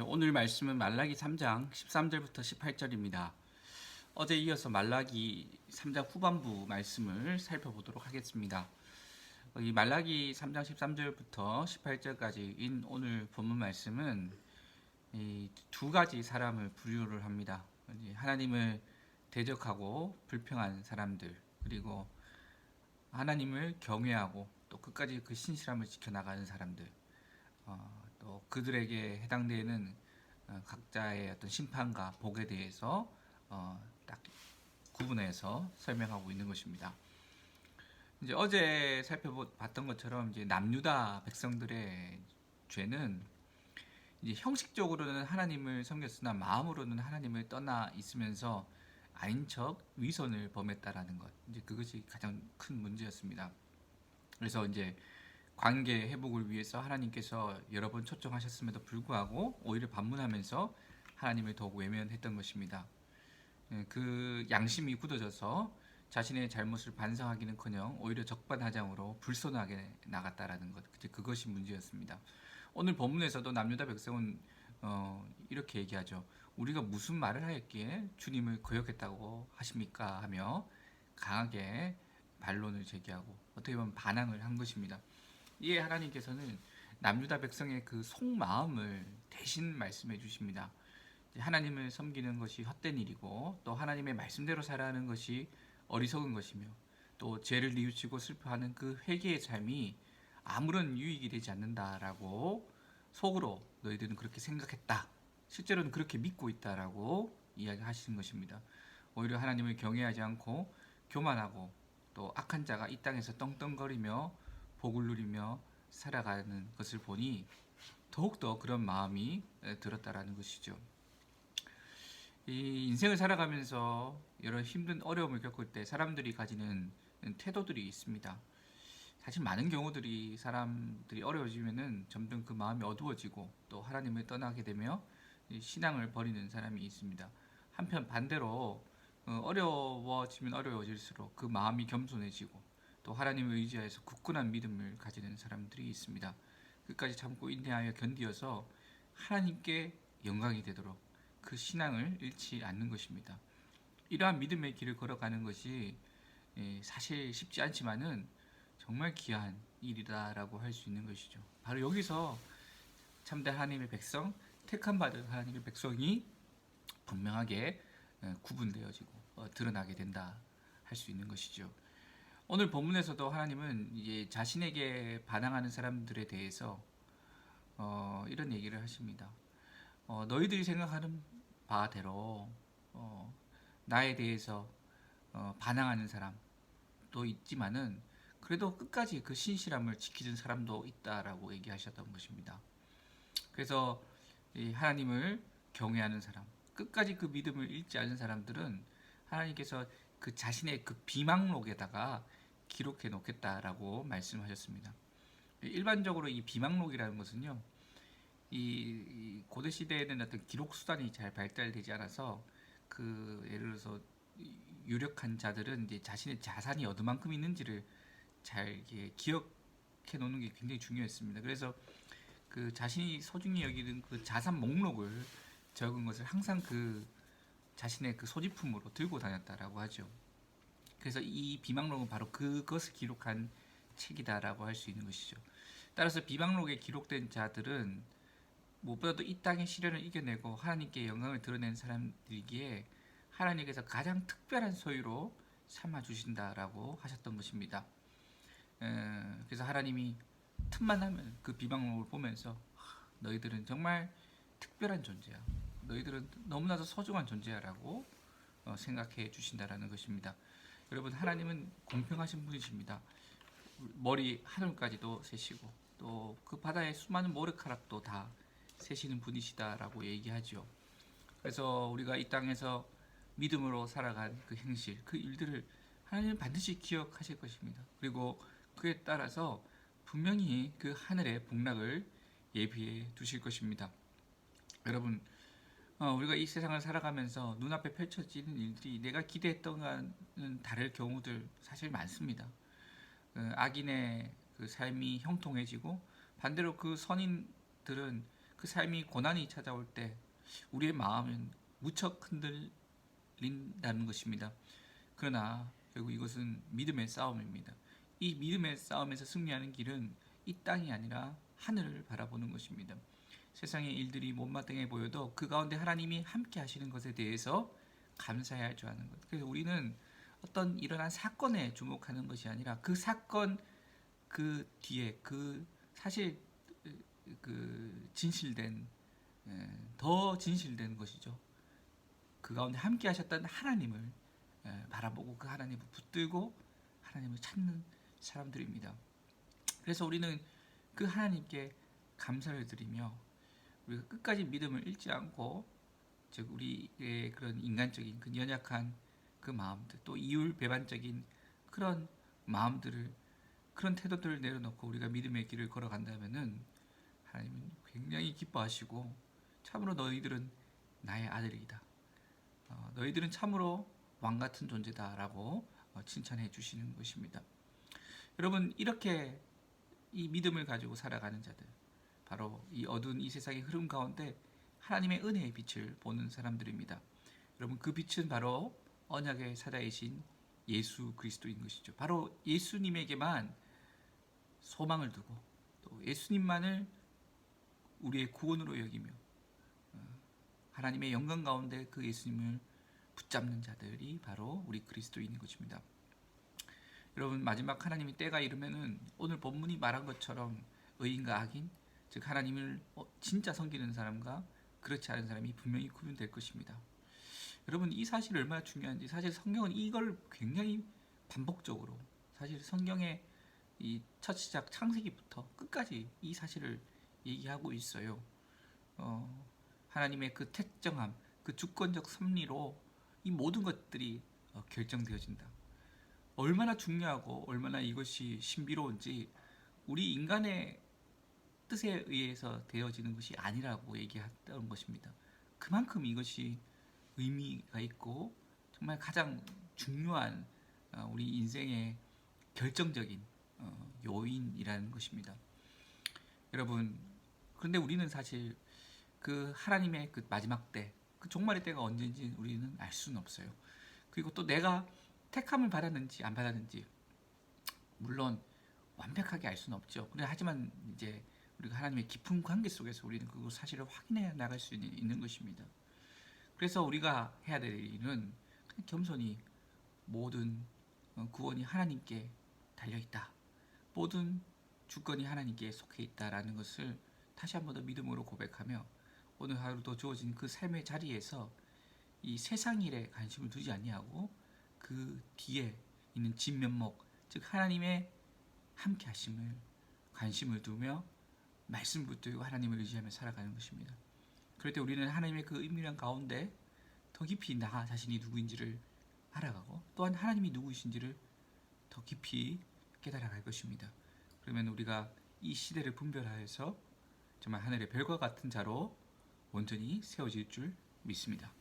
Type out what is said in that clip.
네, 오늘 말씀은 말라기 3장 13절부터 18절입니다. 어제 이어서 말라기 3장 후반부 말씀을 살펴보도록 하겠습니다. 어, 이 말라기 3장 13절부터 18절까지인 오늘 본문 말씀은 이두 가지 사람을 분류를 합니다. 하나님을 대적하고 불평한 사람들 그리고 하나님을 경외하고 또 끝까지 그 신실함을 지켜나가는 사람들 어, 또 그들에게 해당되는 어, 각자의 어떤 심판과 복에 대해서 어, 딱 구분해서 설명하고 있는 것입니다. 이제 어제 살펴봤던 것처럼 이제 남유다 백성들의 죄는 이제 형식적으로는 하나님을 섬겼으나 마음으로는 하나님을 떠나 있으면서 아인 척 위선을 범했다라는 것. 이제 그것이 가장 큰 문제였습니다. 그래서 이제 관계 회복을 위해서 하나님께서 여러 번 초청하셨음에도 불구하고 오히려 반문하면서 하나님을 더욱 외면했던 것입니다. 예, 그 양심이 굳어져서 자신의 잘못을 반성하기는커녕 오히려 적반하장으로 불손하게 나갔다라는 것. 그것이 문제였습니다. 오늘 본문에서도 남유다 백성은 어, 이렇게 얘기하죠. 우리가 무슨 말을 하였기에 주님을 거역했다고 하십니까? 하며 강하게 반론을 제기하고 어떻게 보면 반항을 한 것입니다. 이에 하나님께서는 남유다 백성의 그 속마음을 대신 말씀해 주십니다. 하나님을 섬기는 것이 헛된 일이고 또 하나님의 말씀대로 살아가는 것이 어리석은 것이며 또 죄를 뉘우치고 슬퍼하는 그 회개의 삶이 아무런 유익이 되지 않는다라고 속으로 너희들은 그렇게 생각했다. 실제로는 그렇게 믿고 있다라고 이야기하시는 것입니다. 오히려 하나님을 경외하지 않고 교만하고 또 악한 자가 이 땅에서 떵떵거리며 복을 누리며 살아가는 것을 보니 더욱더 그런 마음이 들었다라는 것이죠. 이 인생을 살아가면서 여러 힘든 어려움을 겪을 때 사람들이 가지는 태도들이 있습니다. 사실 많은 경우들이 사람들이 어려워지면은 점점 그 마음이 어두워지고 또 하나님을 떠나게 되며 신앙을 버리는 사람이 있습니다. 한편 반대로 어, 어려워지면 어려워질수록 그 마음이 겸손해지고 또 하나님을 의지하여서 굳건한 믿음을 가지는 사람들이 있습니다. 끝까지 참고 인내하여 견디어서 하나님께 영광이 되도록 그 신앙을 잃지 않는 것입니다. 이러한 믿음의 길을 걸어가는 것이 예, 사실 쉽지 않지만은 정말 귀한 일이다라고 할 수 있는 것이죠. 바로 여기서 참된 하나님의 백성, 택함 받은 하나님의 백성이 분명하게 예, 구분되어지고 어, 드러나게 된다 할 수 있는 것이죠. 오늘 본문에서도 하나님은 이제 자신에게 반항하는 사람들에 대해서 어, 이런 얘기를 하십니다. 어, 너희들이 생각하는 바대로 어, 나에 대해서 어, 반항하는 사람도 있지만은 그래도 끝까지 그 신실함을 지키는 사람도 있다라고 얘기하셨던 것입니다. 그래서 하나님을 경외하는 사람, 끝까지 그 믿음을 잃지 않은 사람들은 하나님께서 그 자신의 그 비망록에다가 기록해 놓겠다라고 말씀하셨습니다. 일반적으로 이 비망록이라는 것은요, 이 고대 시대에는 어떤 기록 수단이 잘 발달되지 않아서 그 예를 들어서 유력한 자들은 이제 자신의 자산이 어디만큼 있는지를 잘 기억해 놓는 게 굉장히 중요했습니다. 그래서 그 자신이 소중히 여기는 그 자산 목록을 적은 것을 항상 그 자신의 그 소지품으로 들고 다녔다라고 하죠. 그래서 이 비망록은 바로 그것을 기록한 책이다라고 할 수 있는 것이죠. 따라서 비망록에 기록된 자들은 무엇보다도 이 땅의 시련을 이겨내고 하나님께 영광을 드러낸 사람들이기에 하나님께서 가장 특별한 소유로 삼아 주신다라고 하셨던 것입니다. 그래서 하나님이 틈만 하면 그 비방록을 보면서 너희들은 정말 특별한 존재야. 너희들은 너무나도 소중한 존재야라고 어, 생각해 주신다라는 것입니다. 여러분 하나님은 공평하신 분이십니다. 머리 하늘까지도 세시고 또 그 바다의 수많은 머리카락도 다 세시는 분이시다라고 얘기하죠. 그래서 우리가 이 땅에서 믿음으로 살아간 그 행실, 그 일들을 하나님은 반드시 기억하실 것입니다. 그리고 그에 따라서 분명히 그 하늘의 복락을 예비해 두실 것입니다. 여러분, 어, 우리가 이 세상을 살아가면서 눈앞에 펼쳐지는 일들이 내가 기대했던 것과는 다를 경우들 사실 많습니다. 그 악인의 그 삶이 형통해지고 반대로 그 선인들은 그 삶이 고난이 찾아올 때 우리의 마음은 무척 흔들린다는 것입니다. 그러나 결국 이것은 믿음의 싸움입니다. 이 믿음의 싸움에서 승리하는 길은 이 땅이 아니라 하늘을 바라보는 것입니다. 세상의 일들이 못마땅해 보여도 그 가운데 하나님이 함께 하시는 것에 대해서 감사해야 할 줄 아는 것. 그래서 우리는 어떤 일어난 사건에 주목하는 것이 아니라 그 사건 그 뒤에 그 사실 그 진실된 에, 더 진실된 것이죠. 그 가운데 함께 하셨던 하나님을 에, 바라보고 그 하나님을 붙들고 하나님을 찾는 사람들입니다. 그래서 우리는 그 하나님께 감사를 드리며 우리가 끝까지 믿음을 잃지 않고 즉 우리의 그런 인간적인 그 연약한 그 마음들 또 이율 배반적인 그런 마음들을 그런 태도들을 내려놓고 우리가 믿음의 길을 걸어간다면은 하나님은 굉장히 기뻐하시고 참으로 너희들은 나의 아들이다. 어, 너희들은 참으로 왕 같은 존재다라고 어, 칭찬해 주시는 것입니다. 여러분 이렇게 이 믿음을 가지고 살아가는 자들 바로 이 어두운 이 세상의 흐름 가운데 하나님의 은혜의 빛을 보는 사람들입니다. 여러분 그 빛은 바로 언약의 사자이신 예수 그리스도인 것이죠. 바로 예수님에게만 소망을 두고 또 예수님만을 우리의 구원으로 여기며 어, 하나님의 영광 가운데 그 예수님을 붙잡는 자들이 바로 우리 그리스도인인 것입니다. 여러분 마지막 하나님이 때가 이르면은 오늘 본문이 말한 것처럼 의인과 악인 즉 하나님을 어, 진짜 섬기는 사람과 그렇지 않은 사람이 분명히 구분될 것입니다. 여러분 이 사실이 얼마나 중요한지 사실 성경은 이걸 굉장히 반복적으로 사실 성경의 이 첫 시작 창세기부터 끝까지 이 사실을 얘기하고 있어요. 어, 하나님의 그 택정함, 그 주권적 섭리로 이 모든 것들이 어, 결정되어진다. 얼마나 중요하고 얼마나 이것이 신비로운지 우리 인간의 뜻에 의해서 되어지는 것이 아니라고 얘기했던 것입니다. 그만큼 이것이 의미가 있고 정말 가장 중요한 어, 우리 인생의 결정적인 어, 요인이라는 것입니다. 여러분, 그런데 우리는 사실 그 하나님의 그 마지막 때, 그 종말의 때가 언제인지 우리는 알 수는 없어요. 그리고 또 내가 택함을 받았는지 안 받았는지 물론 완벽하게 알 수는 없죠. 그래 하지만 이제 우리가 하나님의 깊은 관계 속에서 우리는 그 사실을 확인해 나갈 수 있는, 있는 것입니다. 그래서 우리가 해야 될 일은 겸손히 모든 어, 구원이 하나님께 달려 있다. 모든 주권이 하나님께 속해 있다라는 것을 다시 한 번 더 믿음으로 고백하며 오늘 하루도 주어진 그 삶의 자리에서 이 세상 일에 관심을 두지 아니하고 그 뒤에 있는 진면목 즉 하나님의 함께 하심을 관심을 두며 말씀 붙들고 하나님을 의지하며 살아가는 것입니다. 그럴 때 우리는 하나님의 그 은밀한 가운데 더 깊이 나 자신이 누구인지를 알아가고 또한 하나님이 누구이신지를 더 깊이 깨달아갈 것입니다. 그러면 우리가 이 시대를 분별하여서 정말 하늘의 별과 같은 자로 온전히 세워질 줄 믿습니다.